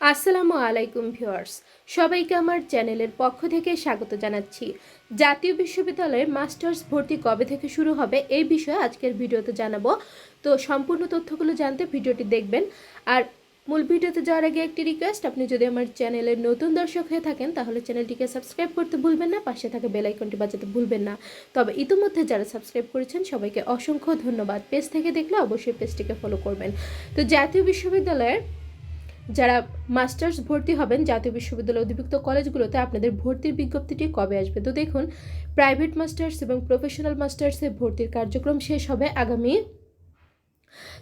আসসালামু আলাইকুম ভিউয়ার্স। সবাইকে আমার চ্যানেলের পক্ষ থেকে স্বাগত জানাচ্ছি। জাতীয় বিশ্ববিদ্যালয়ের মাস্টার্স ভর্তি কবে থেকে শুরু হবে এই বিষয়ে আজকের ভিডিওতে জানাব। তো সম্পূর্ণ তথ্যগুলো জানতে ভিডিওটি দেখবেন। আর মূল ভিডিওতে যাওয়ার আগে একটি রিকোয়েস্ট আপনি যদি আমার চ্যানেলের নতুন দর্শক হয়ে থাকেন, তাহলে চ্যানেলটিকে সাবস্ক্রাইব করতে ভুলবেন না, পাশে থাকা বেল আইকনটি বাজাতে ভুলবেন না। তবে ইতিমধ্যে যারা সাবস্ক্রাইব করেছেন, সবাইকে অসংখ্য ধন্যবাদ। পেজ থেকে দেখলে অবশ্যই পেজটিকে ফলো করবেন। তো জাতীয় বিশ্ববিদ্যালয়ের যারা মাস্টার্স ভর্তি হবেন জাতীয় বিশ্ববিদ্যালয় অধিভুক্ত কলেজগুলোতে আপনাদের ভর্তির বিজ্ঞপ্তিটি কবে আসবে? তো দেখুন, প্রাইভেট মাস্টার্স এবং প্রফেশনাল মাস্টার্সে ভর্তির কার্যক্রম শেষ হবে আগামী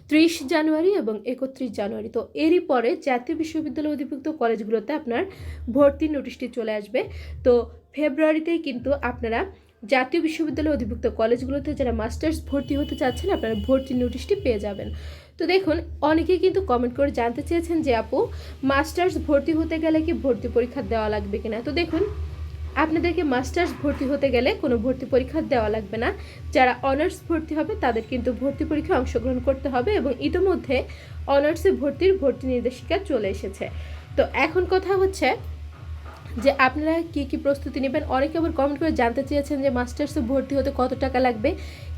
ত্রিশ জানুয়ারি এবং একত্রিশ জানুয়ারি। তো এরই পরে জাতীয় বিশ্ববিদ্যালয় অধিভুক্ত কলেজগুলোতে আপনার ভর্তির নোটিশটি চলে আসবে। তো ফেব্রুয়ারিতেই কিন্তু আপনারা জাতীয় বিশ্ববিদ্যালয় অধিভুক্ত কলেজগুলোতে যারা মাস্টার্স ভর্তি হতে চাচ্ছেন, আপনারা ভর্তির নোটিশটি পেয়ে যাবেন। তো দেখুন, অনেকেই কিন্তু কমেন্ট করে জানতে চেয়েছেন যে, আপু, মাস্টার্স ভর্তি হতে গেলে কি ভর্তি পরীক্ষা দেওয়া লাগবে কিনা? তো দেখুন, আপনাদেরকে মাস্টার্স ভর্তি হতে গেলে কোনো ভর্তি পরীক্ষা দেওয়া লাগবে না। যারা অনার্স ভর্তি হবে, তাদের কিন্তু ভর্তি পরীক্ষায় অংশগ্রহণ করতে হবে এবং ইতোমধ্যে অনার্সে ভর্তির ভর্তি নির্দেশিকা চলে এসেছে। তো এখন কথা হচ্ছে যে আপনারা কি কি প্রস্তুতি নেবেন? অনেকে আবার কমেন্ট করে জানতে চেয়েছেন যে মাস্টার্সে ভর্তি হতে কত টাকা লাগবে?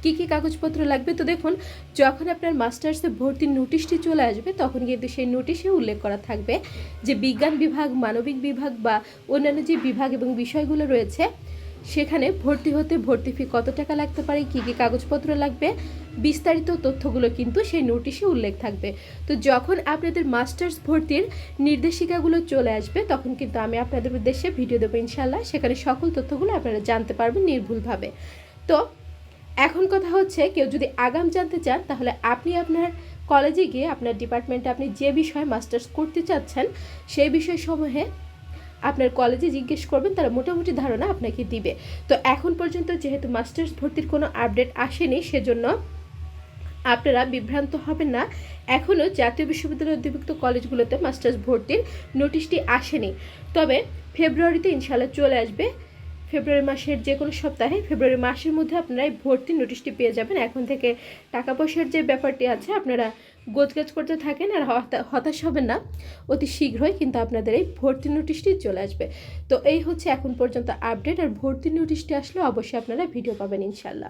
কি কি কাগজপত্র লাগবে? তো দেখুন, যখন আপনার মাস্টার্সে ভর্তির নোটিশটি চলে আসবে, তখন কিন্তু সেই নোটিশে উল্লেখ করা থাকবে যে বিজ্ঞান বিভাগ, মানবিক বিভাগ বা অন্যান্য যে বিভাগ এবং বিষয়গুলো রয়েছে সেখানে ভর্তি হতে ভর্তি ফি কত টাকা লাগতে পারে, কী কী কাগজপত্র লাগবে, বিস্তারিত তথ্যগুলো কিন্তু সেই নোটিশে উল্লেখ থাকবে। তো যখন আপনাদের মাস্টার্স ভর্তির নির্দেশিকাগুলো চলে আসবে, তখন কিন্তু আমি আপনাদের উদ্দেশ্যে ভিডিও দেবো ইনশাল্লাহ সেখানে সকল তথ্যগুলো আপনারা জানতে পারবেন নির্ভুলভাবে। তো এখন কথা হচ্ছে, কেউ যদি আগাম জানতে চান, তাহলে আপনি আপনার কলেজে গিয়ে আপনার ডিপার্টমেন্টে আপনি যে বিষয়ে মাস্টার্স করতে চাচ্ছেন, সেই বিষয়সমূহে আপনার কলেজে জিজ্ঞেস করবেন, তারা মোটামুটি ধারণা আপনাকে দিবে। তো এখন পর্যন্ত যেহেতু মাস্টার্স ভর্তির কোনো আপডেট আসেনি, সেজন্য আপনারা বিভ্রান্ত হবেন না। এখনও জাতীয় বিশ্ববিদ্যালয় অধিভুক্ত কলেজগুলোতে মাস্টার্স ভর্তির নোটিশটি আসেনি। তবে ফেব্রুয়ারিতে ইনশাল্লাহ চলে আসবে। ফেব্রুয়ারি মাসের যে কোনো সপ্তাহে ফেব্রুয়ারি মাসের মধ্যে আপনারা এই ভর্তি নোটিশটি পেয়ে যাবেন। এখন থেকে টাকা পয়সার যে ব্যাপারটি আছে, আপনারা গোছগাছ করতে থাকেন আর হতা- হতাশ হবেন না। অতি শীঘ্রই কিন্তু আপনাদের এই ভর্তি নোটিশটি চলে আসবে। তো এই হচ্ছে এখন পর্যন্ত আপডেট। আর ভর্তি নোটিশটি আসলে অবশ্যই আপনারা ভিডিও পাবেন ইনশাল্লাহ